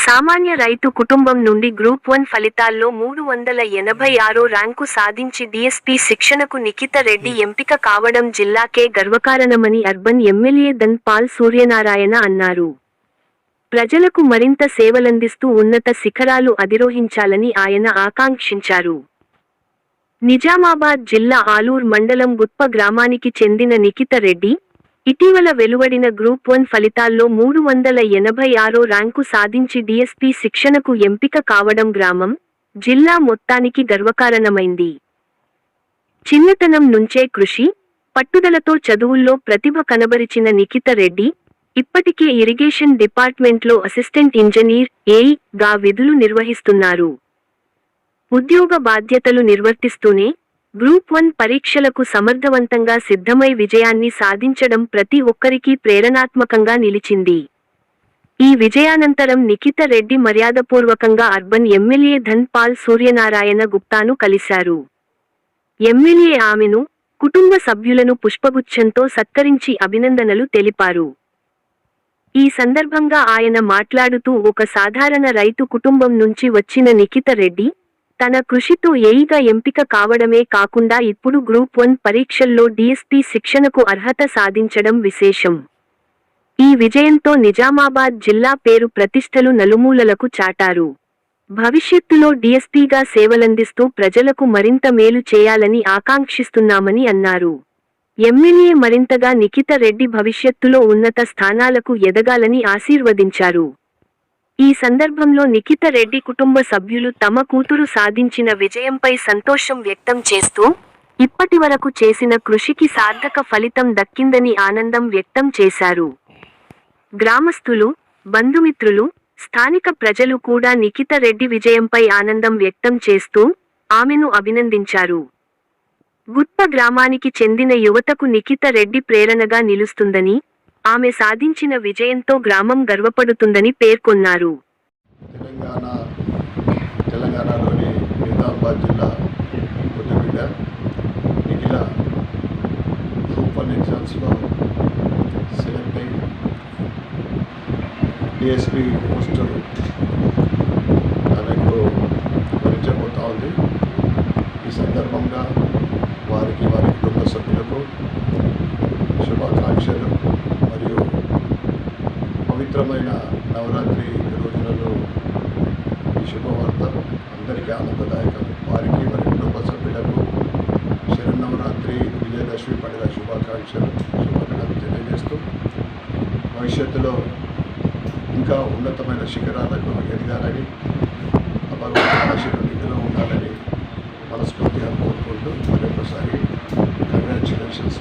సామాన్య రైతు కుటుంబం నుండి గ్రూప్ వన్ ఫలితాల్లో మూడు వందల ఎనభై ఆరో ర్యాంకు సాధించి డీఎస్పీ శిక్షణకు నిఖిత రెడ్డి ఎంపిక కావడం జిల్లాకే గర్వకారణమని అర్బన్ ఎమ్మెల్యే ధన్పాల్ సూర్యనారాయణ అన్నారు. ప్రజలకు మరింత సేవలందిస్తూ ఉన్నత శిఖరాలు అధిరోహించాలని ఆయన ఆకాంక్షించారు. నిజామాబాద్ జిల్లా ఆలూర్ మండలం గుత్ప గ్రామానికి చెందిన నిఖిత రెడ్డి ఇటీవల వెలువడిన గ్రూప్ వన్ ఫలితాల్లో మూడు వందల ఎనభై ఆరో ర్యాంకు సాధించి డిఎస్పీ శిక్షణకు ఎంపిక కావడం గ్రామం జిల్లా మొత్తానికి గర్వకారణమైంది. చిన్నతనం నుంచే కృషి పట్టుదలతో చదువుల్లో ప్రతిభ కనబరిచిన నిఖిత రెడ్డి ఇప్పటికే ఇరిగేషన్ డిపార్ట్మెంట్లో అసిస్టెంట్ ఇంజనీర్ ఏఈ గా విధులు నిర్వహిస్తున్నారు. ఉద్యోగ బాధ్యతలు నిర్వర్తిస్తూనే గ్రూప్ వన్ పరీక్షలకు సమర్థవంతంగా సిద్ధమై విజయాన్ని సాధించడం ప్రతి ఒక్కరికీ ప్రేరణాత్మకంగా నిలిచింది. ఈ విజయానంతరం నిఖిత రెడ్డి మర్యాదపూర్వకంగా urban MLA Dhan Paul Suryanarayana గుప్తాను కలిశారు. ఎమ్మెల్యే ఆమెను కుటుంబ సభ్యులను పుష్పగుచ్ఛంతో సత్కరించి అభినందనలు తెలిపారు. ఈ సందర్భంగా ఆయన మాట్లాడుతూ ఒక సాధారణ రైతు కుటుంబం నుంచి వచ్చిన నిఖిత రెడ్డి తన కృషితో ఏఈగా ఎంపిక కావడమే కాకుండా ఇప్పుడు గ్రూప్ వన్ పరీక్షల్లో డీఎస్పీ శిక్షణకు అర్హత సాధించడం విశేషం. ఈ విజయంతో నిజామాబాద్ జిల్లా పేరు ప్రతిష్టలు నలుమూలలకు చాటారు. భవిష్యత్తులో డీఎస్పీగా సేవలందిస్తూ ప్రజలకు మరింత మేలు చేయాలని ఆకాంక్షిస్తున్నామని అన్నారు. ఎమ్మెల్యే మరింతగా నిఖిత రెడ్డి భవిష్యత్తులో ఉన్నత స్థానాలకు ఎదగాలని ఆశీర్వదించారు. ఈ సందర్భంలో నిఖిత రెడ్డి కుటుంబ సభ్యులు తమ కూతురు సాధించిన విజయంపై సంతోషం వ్యక్తం చేస్తూ ఇప్పటి వరకు చేసిన కృషికి సార్థక ఫలితం దక్కిందని ఆనందం వ్యక్తం చేశారు. గ్రామస్తులు బంధుమిత్రులు స్థానిక ప్రజలు కూడా నిఖిత రెడ్డి విజయంపై ఆనందం వ్యక్తం చేస్తూ ఆమెను అభినందించారు. గుత్ప గ్రామానికి చెందిన యువతకు నిఖిత రెడ్డి ప్రేరణగా నిలుస్తుందని ఆమె సాధించిన విజయంతో గ్రామం గర్వపడుతుందని పేర్కొన్నారు. తెలంగాణ తెలంగాణలోని నిజామాబాద్ జిల్లా కొద్దిబిడ్డ నిఖిల గ్రూప్ వన్ ఎగ్జామ్స్లో సెలెక్ట్ అయ్యి డిఎస్పి పోస్ట్ తనకు భరించబోతా ఉంది. ఈ సందర్భంగా వారికి వారి కుటుంబ సభ్యులకు శుభాకాంక్షలు. మరియు పవిత్రమైన నవరాత్రి రోజులలో ఈ శుభవార్త అందరికీ ఆనందదాయకం. వారికి వారి కుటుంబ సభ్యులకు శరన్నవరాత్రి విజయదశమి పండుగ శుభాకాంక్షలు శుభాకాంక్షలు తెలియజేస్తూ భవిష్యత్తులో ఇంకా ఉన్నతమైన శిఖరాలకు ఎదగాలని ఆ ఇందులో ఉండాలని మనస్ఫూర్తిగా కోరుకుంటూ మరొకసారి కంగ్రాచులేషన్స్.